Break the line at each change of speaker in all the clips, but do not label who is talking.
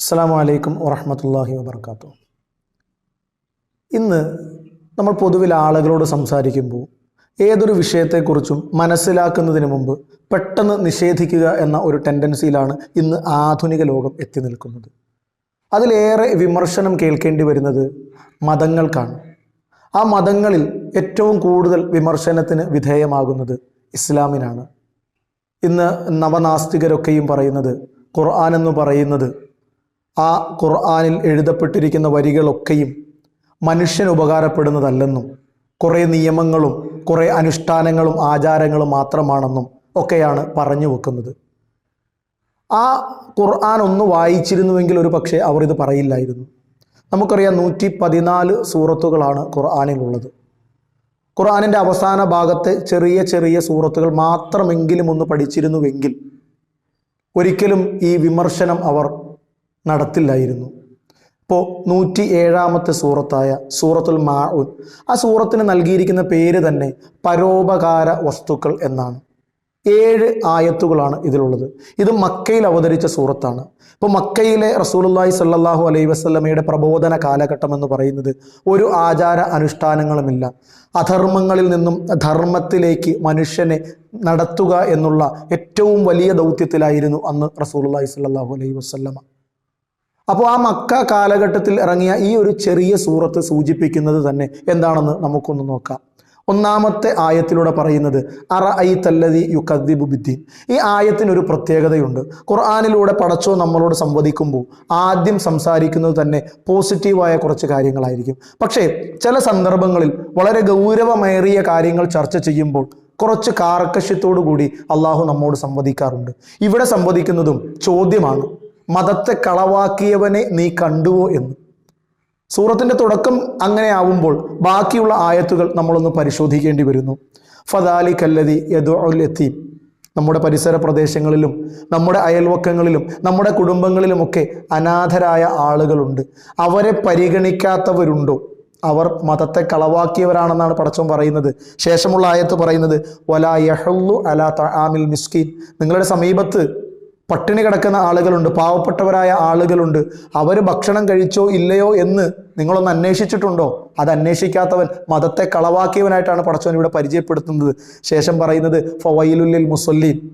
അസ്സാം അലൈക്കും വറഹമത്തല്ലാഹി വാബർക്കാത്തു. ഇന്ന് നമ്മൾ പൊതുവിൽ ആളുകളോട് സംസാരിക്കുമ്പോൾ ഏതൊരു വിഷയത്തെക്കുറിച്ചും മനസ്സിലാക്കുന്നതിന് മുമ്പ് പെട്ടെന്ന് നിഷേധിക്കുക എന്ന ഒരു ടെൻഡൻസിയിലാണ് ഇന്ന് ആധുനിക ലോകം എത്തി നിൽക്കുന്നത്. അതിലേറെ വിമർശനം കേൾക്കേണ്ടി വരുന്നത് മതങ്ങൾക്കാണ്. ആ മതങ്ങളിൽ ഏറ്റവും കൂടുതൽ വിമർശനത്തിന് വിധേയമാകുന്നത് ഇസ്ലാമിനാണ്. ഇന്ന് നവനാസ്തികരൊക്കെയും പറയുന്നത് ഖുർആൻ എന്ന് പറയുന്നത് ആ ഖുർആാനിൽ എഴുതപ്പെട്ടിരിക്കുന്ന വരികളൊക്കെയും മനുഷ്യന് ഉപകാരപ്പെടുന്നതല്ലെന്നും കുറേ നിയമങ്ങളും കുറേ അനുഷ്ഠാനങ്ങളും ആചാരങ്ങളും മാത്രമാണെന്നും ഒക്കെയാണ് പറഞ്ഞു വെക്കുന്നത്. ആ ഖുർആൻ ഒന്ന് വായിച്ചിരുന്നുവെങ്കിൽ ഒരു പക്ഷേ അവർ ഇത് പറയില്ലായിരുന്നു. നമുക്കറിയാം നൂറ്റി പതിനാല് സൂറത്തുകളാണ് ഖുർആാനിലുള്ളത്. ഖുർആാനിന്റെ അവസാന ഭാഗത്തെ ചെറിയ ചെറിയ സൂറത്തുകൾ മാത്രമെങ്കിലും ഒന്ന് പഠിച്ചിരുന്നുവെങ്കിൽ ഒരിക്കലും ഈ വിമർശനം അവർ നടത്തില്ലായിരുന്നു. ഇപ്പോൾ നൂറ്റി ഏഴാമത്തെ സൂറത്തായ സൂറത്തുൽ മാഉൻ ആ സൂറത്തിന് നൽകിയിരിക്കുന്ന പേര് തന്നെ പരോപകാര വസ്തുക്കൾ എന്നാണ്. ഏഴ് ആയത്തുകളാണ് ഇതിലുള്ളത്. ഇത് മക്കയിൽ അവതരിച്ച സൂറത്താണ്. ഇപ്പോൾ മക്കയിലെ റസൂലുല്ലായി സല്ലാഹു അലൈഹി വസ്ലമയുടെ പ്രബോധന കാലഘട്ടം എന്ന് പറയുന്നത് ഒരു ആചാര അനുഷ്ഠാനങ്ങളുമില്ല. അധർമ്മങ്ങളിൽ നിന്നും ധർമ്മത്തിലേക്ക് മനുഷ്യനെ നടത്തുക എന്നുള്ള ഏറ്റവും വലിയ ദൗത്യത്തിലായിരുന്നു അന്ന് റസൂലുല്ലായി സല്ലാഹു അലൈഹി വസല്ലമ. അപ്പോൾ ആ മക്ക കാലഘട്ടത്തിൽ ഇറങ്ങിയ ഈ ഒരു ചെറിയ സൂറത്ത് സൂചിപ്പിക്കുന്നത് തന്നെ എന്താണെന്ന് നമുക്കൊന്ന് നോക്കാം. ഒന്നാമത്തെ ആയത്തിലൂടെ പറയുന്നത് അറ ഐ തല്ലതി യു കദ്ദിബുദ്ദീൻ ഈ ആയത്തിനൊരു പ്രത്യേകതയുണ്ട്. ഖുർആാനിലൂടെ പടച്ചോ നമ്മളോട് സംവദിക്കുമ്പോൾ ആദ്യം സംസാരിക്കുന്നത് തന്നെ പോസിറ്റീവായ കുറച്ച് കാര്യങ്ങളായിരിക്കും. പക്ഷേ ചില സന്ദർഭങ്ങളിൽ വളരെ ഗൗരവമേറിയ കാര്യങ്ങൾ ചർച്ച ചെയ്യുമ്പോൾ കുറച്ച് കാർക്കശ്യത്തോടു കൂടി അള്ളാഹു നമ്മോട് സംവദിക്കാറുണ്ട്. ഇവിടെ സംവദിക്കുന്നതും ചോദ്യമാണ്. മതത്തെ കളവാക്കിയവനെ നീ കണ്ടുവോ എന്ന്. സൂറത്തിന്റെ തുടക്കം അങ്ങനെ ആവുമ്പോൾ ബാക്കിയുള്ള ആയത്തുകൾ നമ്മളൊന്ന് പരിശോധിക്കേണ്ടി വരുന്നു. ഫദാലി കല്ലതി യദുൽ നമ്മുടെ പരിസര പ്രദേശങ്ങളിലും നമ്മുടെ അയൽവക്കങ്ങളിലും നമ്മുടെ കുടുംബങ്ങളിലുമൊക്കെ അനാഥരായ ആളുകളുണ്ട്. അവരെ പരിഗണിക്കാത്തവരുണ്ടോ? അവർ മതത്തെ കളവാക്കിയവരാണെന്നാണ് പടച്ചോൻ പറയുന്നത്. ശേഷമുള്ള ആയത്ത് പറയുന്നത് വലാ യഹുല്ലു അലാ തആമിൽ മിസ്കീൻ. നിങ്ങളുടെ സമീപത്ത് പട്ടിണി കിടക്കുന്ന ആളുകളുണ്ട് പാവപ്പെട്ടവരായ ആളുകളുണ്ട്. അവർ ഭക്ഷണം കഴിച്ചോ ഇല്ലയോ എന്ന് നിങ്ങളൊന്ന് അന്വേഷിച്ചിട്ടുണ്ടോ? അത് അന്വേഷിക്കാത്തവൻ മതത്തെ കളവാക്കിയവനായിട്ടാണ് പടച്ചവൻ ഇവിടെ പരിചയപ്പെടുത്തുന്നത്. ശേഷം പറയുന്നത് ഫവൈലുല്ലിൽ മുസല്ലീൻ.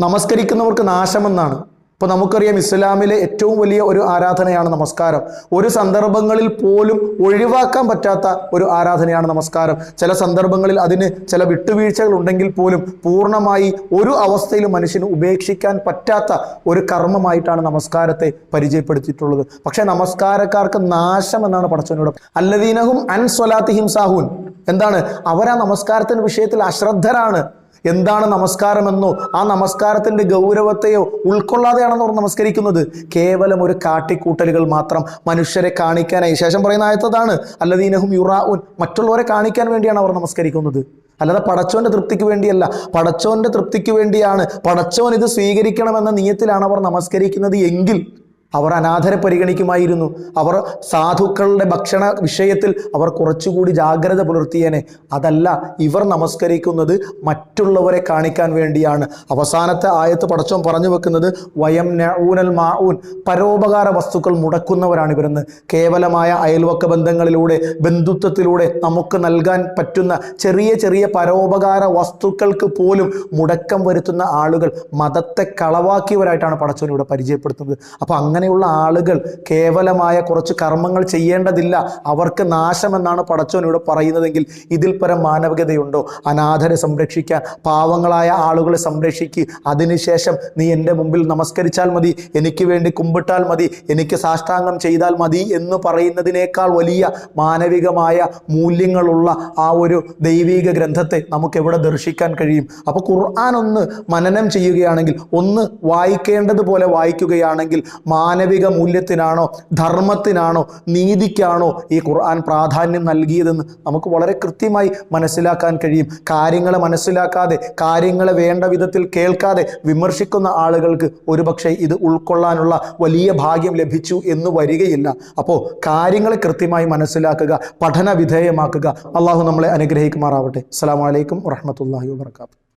നമസ്കരിക്കുന്നവർക്ക് നാശമെന്നാണ്. ഇപ്പോൾ നമുക്കറിയാം ഇസ്ലാമിലെ ഏറ്റവും വലിയ ഒരു ആരാധനയാണ് നമസ്കാരം. ഒരു സന്ദർഭങ്ങളിൽ പോലും ഒഴിവാക്കാൻ പറ്റാത്ത ഒരു ആരാധനയാണ് നമസ്കാരം. ചില സന്ദർഭങ്ങളിൽ അതിന് ചില വിട്ടുവീഴ്ചകൾ ഉണ്ടെങ്കിൽ പോലും പൂർണമായി ഒരു അവസ്ഥയിലും മനുഷ്യന് ഉപേക്ഷിക്കാൻ പറ്റാത്ത ഒരു കർമ്മമായിട്ടാണ് നമസ്കാരത്തെ പരിചയപ്പെടുത്തിയിട്ടുള്ളത്. പക്ഷേ നമസ്കാരക്കാർക്ക് നാശം എന്നാണ് പടച്ചവനോട്. അല്ലദീനഹും അൻ സ്വലാത്തിഹിം സാഹൂൻ. എന്താണ്? അവരാ നമസ്കാരത്തിന്റെ വിഷയത്തിൽ അശ്രദ്ധരാണ്. എന്താണ് നമസ്കാരമെന്നോ ആ നമസ്കാരത്തിന്റെ ഗൗരവത്തെയോ ഉൾക്കൊള്ളാതെയാണെന്ന് അവർ നമസ്കരിക്കുന്നത്. കേവലം ഒരു കാട്ടിക്കൂട്ടലുകൾ മാത്രം മനുഷ്യരെ കാണിക്കാനായി. ശേഷം പറയുന്ന ആയത്തതാണ് അല്ലദീനഹും യുറാഉൻ മറ്റുള്ളവരെ കാണിക്കാൻ വേണ്ടിയാണ് അവർ നമസ്കരിക്കുന്നത്. അല്ലാതെ പടച്ചോന്റെ തൃപ്തിക്ക് വേണ്ടിയല്ല. പടച്ചോന്റെ തൃപ്തിക്ക് വേണ്ടിയാണ് പടച്ചോൻ ഇത് സ്വീകരിക്കണമെന്ന നിയത്തിലാണ് അവർ നമസ്കരിക്കുന്നത് എങ്കിൽ അവർ അനാഥരെ പരിഗണിക്കുമായിരുന്നു. അവർ സാധുക്കളുടെ ഭക്ഷണ വിഷയത്തിൽ അവർ കുറച്ചുകൂടി ജാഗ്രത പുലർത്തിയേനെ. അതല്ല ഇവർ നമസ്കരിക്കുന്നത് മറ്റുള്ളവരെ കാണിക്കാൻ വേണ്ടിയാണ്. അവസാനത്തെ ആയത്ത് പടച്ചോം പറഞ്ഞു വെക്കുന്നത് വയം നഊനൽ മാഊൻ. പരോപകാര വസ്തുക്കൾ മുടക്കുന്നവരാണ് ഇവരെന്ന്. കേവലമായ അയൽവക്ക ബന്ധങ്ങളിലൂടെ ബന്ധുത്വത്തിലൂടെ നമുക്ക് നൽകാൻ പറ്റുന്ന ചെറിയ ചെറിയ പരോപകാര വസ്തുക്കൾക്ക് പോലും മുടക്കം വരുത്തുന്ന ആളുകൾ മതത്തെ കളവാക്കിയവരായിട്ടാണ് പടച്ചോൻ ഇവിടെ പരിചയപ്പെടുത്തുന്നത്. അപ്പോൾ അങ്ങനെയുള്ള ആളുകൾ കേവലമായ കുറച്ച് കർമ്മങ്ങൾ ചെയ്യേണ്ടതില്ല. അവർക്ക് നാശമെന്നാണ് പടച്ചോൻ ഇവിടെ പറയുന്നതെങ്കിൽ ഇതിൽ പരം മാനവികതയുണ്ടോ? അനാഥരെ സംരക്ഷിക്കാൻ പാവങ്ങളായ ആളുകളെ സംരക്ഷിക്കുക അതിനുശേഷം നീ എന്റെ മുമ്പിൽ നമസ്കരിച്ചാൽ മതി എനിക്ക് വേണ്ടി കുമ്പിട്ടാൽ മതി എനിക്ക് സാഷ്ടാംഗം ചെയ്താൽ മതി എന്ന് പറയുന്നതിനേക്കാൾ വലിയ മാനവികമായ മൂല്യങ്ങളുള്ള ആ ഒരു ദൈവീക ഗ്രന്ഥത്തെ നമുക്ക് എവിടെ ദർശിക്കാൻ കഴിയും? അപ്പോൾ ഖുർആൻ ഒന്ന് മനനം ചെയ്യുകയാണെങ്കിൽ ഒന്ന് വായിക്കേണ്ടതുപോലെ വായിക്കുകയാണെങ്കിൽ മാനവിക മൂല്യത്തിനാണോ ധർമ്മത്തിനാണോ നീതിക്കാണോ ഈ ഖുർആൻ പ്രാധാന്യം നൽകിയതെന്ന് നമുക്ക് വളരെ കൃത്യമായി മനസ്സിലാക്കാൻ കഴിയും. കാര്യങ്ങളെ മനസ്സിലാക്കാതെ കാര്യങ്ങളെ വേണ്ട വിധത്തിൽ കേൾക്കാതെ വിമർശിക്കുന്ന ആളുകൾക്ക് ഒരുപക്ഷെ ഇത് ഉൾക്കൊള്ളാനുള്ള വലിയ ഭാഗ്യം ലഭിച്ചു എന്ന് വരികയില്ല. അപ്പോൾ കാര്യങ്ങളെ കൃത്യമായി മനസ്സിലാക്കുക പഠന വിധേയമാക്കുക. അള്ളാഹു നമ്മളെ അനുഗ്രഹിക്കുമാറാവട്ടെ. അസ്സാം വലൈക്കും വാഹമത്തല്ലാഹി വാത്തു